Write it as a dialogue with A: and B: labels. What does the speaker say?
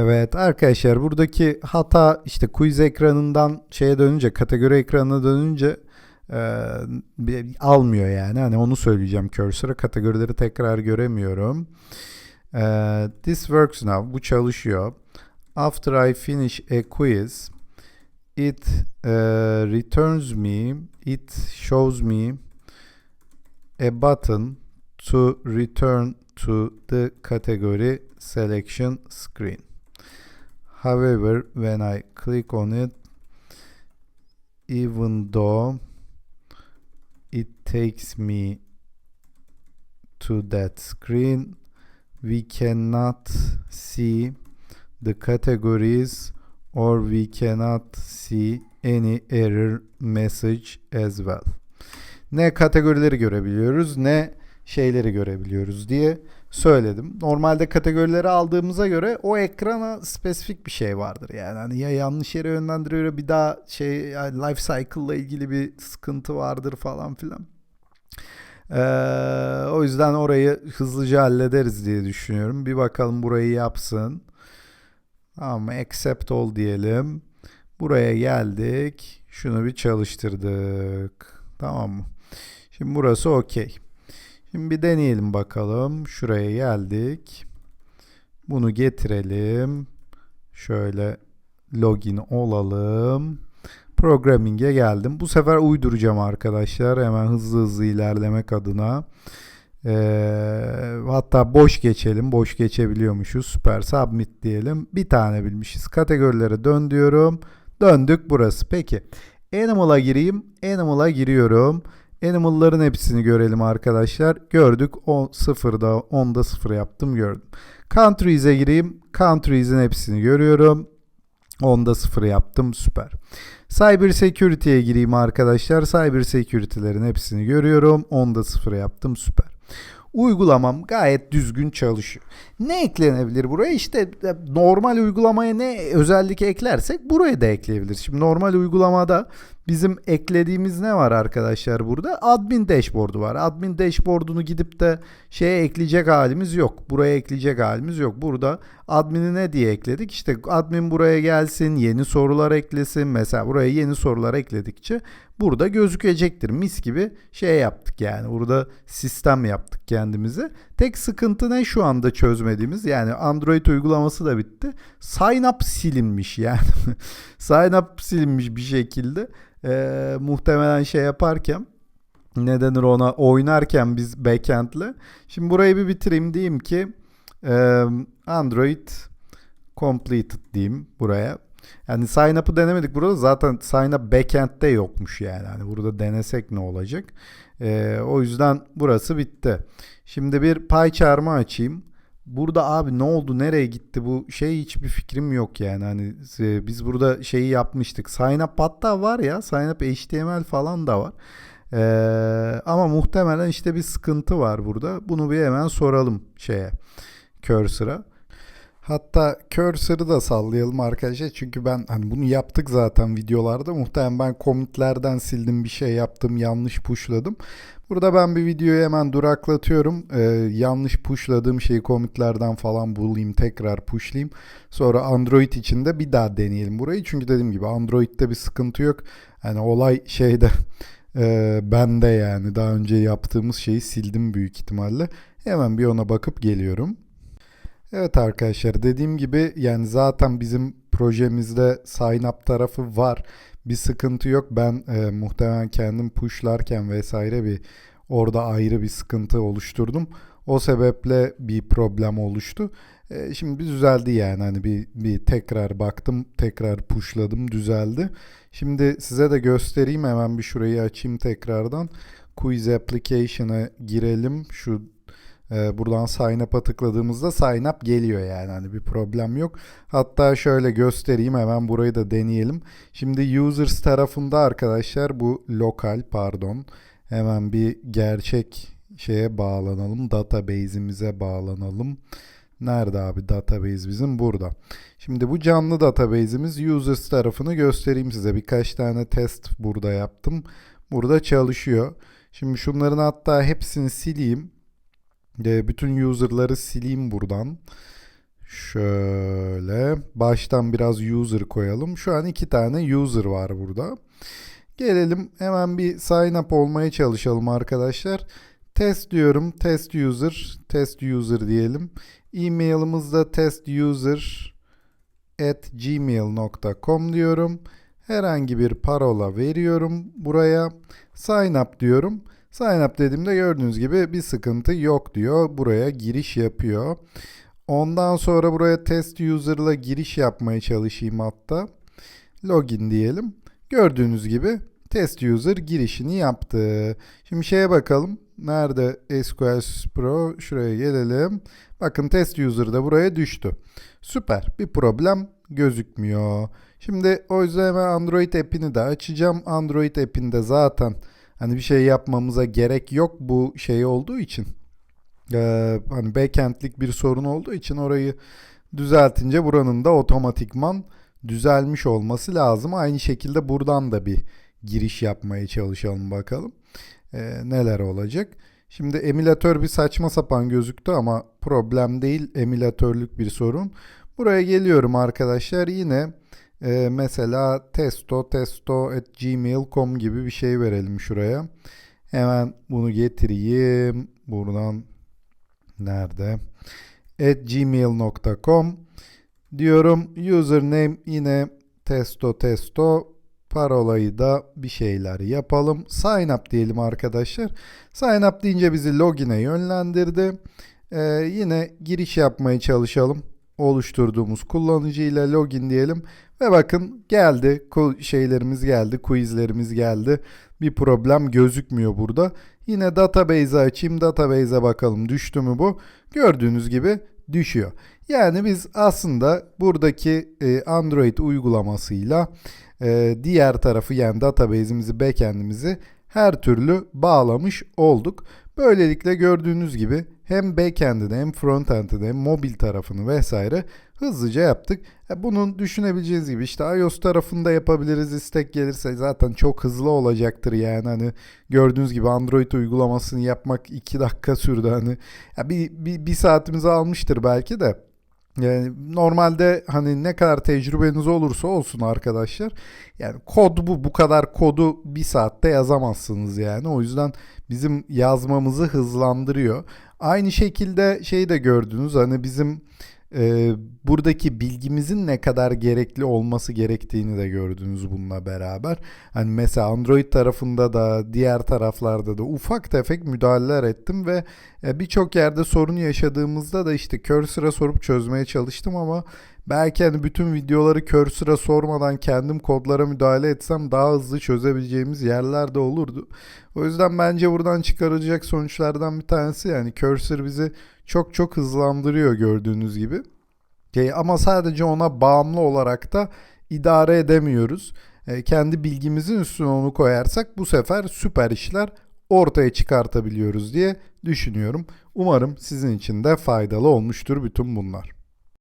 A: Evet arkadaşlar buradaki hata işte quiz ekranından şeye dönünce kategori ekranına dönünce e, almıyor yani. Hani onu söyleyeceğim cursor'a kategorileri tekrar göremiyorum. E, this works now. Bu çalışıyor. After I finish a quiz it e, returns me it shows me a button to return to the category selection screen. However, when I click on it, even though it takes me to that screen, we cannot see the categories or we cannot see any error message as well. Ne kategorileri görebiliyoruz ne şeyleri görebiliyoruz diye söyledim. Normalde kategorileri aldığımıza göre o ekrana spesifik bir şey vardır. Yani hani ya yanlış yere yönlendiriyor bir daha şey yani life cycle ile ilgili bir sıkıntı vardır falan filan. Ee, o yüzden orayı hızlıca hallederiz diye düşünüyorum. Bir bakalım burayı yapsın. Tamam mı? Accept ol diyelim. Buraya geldik. Şunu bir çalıştırdık. Tamam mı? Şimdi burası okey. Şimdi bir deneyelim bakalım. Şuraya geldik. Bunu getirelim. Şöyle login olalım. Programming'e geldim. Bu sefer uyduracağım arkadaşlar. Hemen hızlı hızlı ilerlemek adına. Ee, hatta boş geçelim. Boş geçebiliyormuşuz. Süper submit diyelim. Bir tane bilmişiz. Kategorilere dön diyorum. Döndük burası. Peki. Animal'a gireyim. Animal'a giriyorum. Animal'ların hepsini görelim arkadaşlar. Gördük. 10 0'da 10'da 0 yaptım gördüm. Countries'e gireyim. Countries'in hepsini görüyorum. 10'da 0 yaptım. Süper. Cyber Security'ye gireyim arkadaşlar. Cyber Security'lerin hepsini görüyorum. 10'da 0 yaptım. Süper. Uygulamam gayet düzgün çalışıyor. Ne eklenebilir buraya? İşte e, normal uygulamaya ne özellik eklersek buraya da ekleyebiliriz. Şimdi normal uygulamada bizim eklediğimiz ne var arkadaşlar burada? Admin dashboard'u var. Admin dashboard'unu gidip de şeye ekleyecek halimiz yok. Buraya ekleyecek halimiz yok. Burada admin'i ne diye ekledik? İşte admin buraya gelsin, yeni sorular eklesin. Mesela buraya yeni sorular ekledikçe burada gözükecektir. Mis gibi şey yaptık yani. Burada sistem yaptık kendimize. Tek sıkıntı ne şu anda çözmediğimiz? Yani Android uygulaması da bitti. Sign up silinmiş yani. Sign up silinmiş bir şekilde. Ee, muhtemelen şey yaparken ne denir ona oynarken biz backend'le. Şimdi burayı bir bitireyim diyeyim ki Android completed diyeyim buraya. Yani sign up'ı denemedik burada. Zaten sign up backend'de yokmuş yani. Hani burada denesek ne olacak? Ee, o yüzden burası bitti. Şimdi bir PyCharm'ı açayım. Burada abi ne oldu? Nereye gitti? Bu şey hiçbir fikrim yok yani. Hani e, biz burada şeyi yapmıştık. Sign up hatta var ya. Sign up HTML falan da var. Ee, ama muhtemelen işte bir sıkıntı var burada. Bunu bir hemen soralım şeye cursor'a Hatta cursor'ı da sallayalım arkadaşlar. Çünkü ben hani bunu yaptık zaten videolarda. Muhtemelen ben commitlerden sildim bir şey yaptım. Yanlış pushladım. Burada ben bir videoyu hemen duraklatıyorum. Ee, yanlış pushladığım şeyi commitlerden falan bulayım. Tekrar pushlayayım. Sonra Android için de bir daha deneyelim burayı. Çünkü dediğim gibi Android'de bir sıkıntı yok. Hani olay şeyde e, bende yani. Daha önce yaptığımız şeyi sildim büyük ihtimalle. Hemen bir ona bakıp geliyorum. Evet arkadaşlar dediğim gibi yani zaten bizim projemizde sign up tarafı var. Bir sıkıntı yok. Ben e, muhtemelen kendim pushlarken vesaire bir orada ayrı bir sıkıntı oluşturdum. O sebeple bir problem oluştu. E, şimdi düzeldi yani hani bir, bir tekrar baktım tekrar pushladım düzeldi. Şimdi size de göstereyim hemen bir şurayı açayım tekrardan. Quiz application'a girelim. Şu ee, buradan sign up'a tıkladığımızda sign up geliyor yani hani bir problem yok. Hatta şöyle göstereyim hemen burayı da deneyelim. Şimdi users tarafında arkadaşlar bu lokal pardon hemen bir gerçek şeye bağlanalım. Database'imize bağlanalım. Nerede abi database bizim? Burada. Şimdi bu canlı database'imiz users tarafını göstereyim size. Birkaç tane test burada yaptım. Burada çalışıyor. Şimdi şunların hatta hepsini sileyim. E, bütün user'ları sileyim buradan. Şöyle baştan biraz user koyalım. Şu an iki tane user var burada. Gelelim hemen bir sign up olmaya çalışalım arkadaşlar. Test diyorum. Test user. Test user diyelim. E-mailimiz da testuser at gmail.com diyorum. Herhangi bir parola veriyorum buraya. Sign up diyorum. Sign up dediğimde gördüğünüz gibi bir sıkıntı yok diyor. Buraya giriş yapıyor. Ondan sonra buraya test user'la giriş yapmaya çalışayım hatta. Login diyelim. Gördüğünüz gibi test user girişini yaptı. Şimdi şeye bakalım. Nerede SQL Pro? Şuraya gelelim. Bakın test user da buraya düştü. Süper. Bir problem gözükmüyor. Şimdi o yüzden hemen Android app'ini de açacağım. Android app'inde zaten hani bir şey yapmamıza gerek yok bu şey olduğu için. Ee, hani backend'lik bir sorun olduğu için orayı düzeltince buranın da otomatikman düzelmiş olması lazım. Aynı şekilde buradan da bir giriş yapmaya çalışalım bakalım. Ee, neler olacak. Şimdi emülatör bir saçma sapan gözüktü ama problem değil. Emülatörlük bir sorun. Buraya geliyorum arkadaşlar. Yine e, mesela testo testo at gmail.com gibi bir şey verelim şuraya. Hemen bunu getireyim. Buradan nerede? at gmail.com diyorum. Username yine testo testo parolayı da bir şeyler yapalım. Sign up diyelim arkadaşlar. Sign up deyince bizi login'e yönlendirdi. Ee, yine giriş yapmaya çalışalım. Oluşturduğumuz kullanıcı ile login diyelim. Ve bakın geldi. Şeylerimiz geldi. Quizlerimiz geldi. Bir problem gözükmüyor burada. Yine database'i açayım. Database'e bakalım düştü mü bu. Gördüğünüz gibi düşüyor. Yani biz aslında buradaki e, Android uygulamasıyla e, diğer tarafı yani database'imizi, backend'imizi her türlü bağlamış olduk. Böylelikle gördüğünüz gibi hem backend'ini hem frontend'ini hem mobil tarafını vesaire hızlıca yaptık. E, bunun düşünebileceğiniz gibi işte iOS tarafında yapabiliriz istek gelirse zaten çok hızlı olacaktır yani hani gördüğünüz gibi Android uygulamasını yapmak 2 dakika sürdü hani bir, bir, bir saatimizi almıştır belki de. Yani normalde hani ne kadar tecrübeniz olursa olsun arkadaşlar. Yani kod bu. Bu kadar kodu bir saatte yazamazsınız yani. O yüzden bizim yazmamızı hızlandırıyor. Aynı şekilde şey de gördünüz hani bizim e, buradaki bilgimizin ne kadar gerekli olması gerektiğini de gördünüz bununla beraber. Hani mesela Android tarafında da diğer taraflarda da ufak tefek müdahaleler ettim ve e, birçok yerde sorun yaşadığımızda da işte cursor'a sorup çözmeye çalıştım ama belki hani bütün videoları cursor'a sormadan kendim kodlara müdahale etsem daha hızlı çözebileceğimiz yerler de olurdu. O yüzden bence buradan çıkarılacak sonuçlardan bir tanesi yani cursor bizi çok çok hızlandırıyor gördüğünüz gibi. E, ama sadece ona bağımlı olarak da idare edemiyoruz. E, kendi bilgimizin üstüne onu koyarsak bu sefer süper işler ortaya çıkartabiliyoruz diye düşünüyorum. Umarım sizin için de faydalı olmuştur bütün bunlar.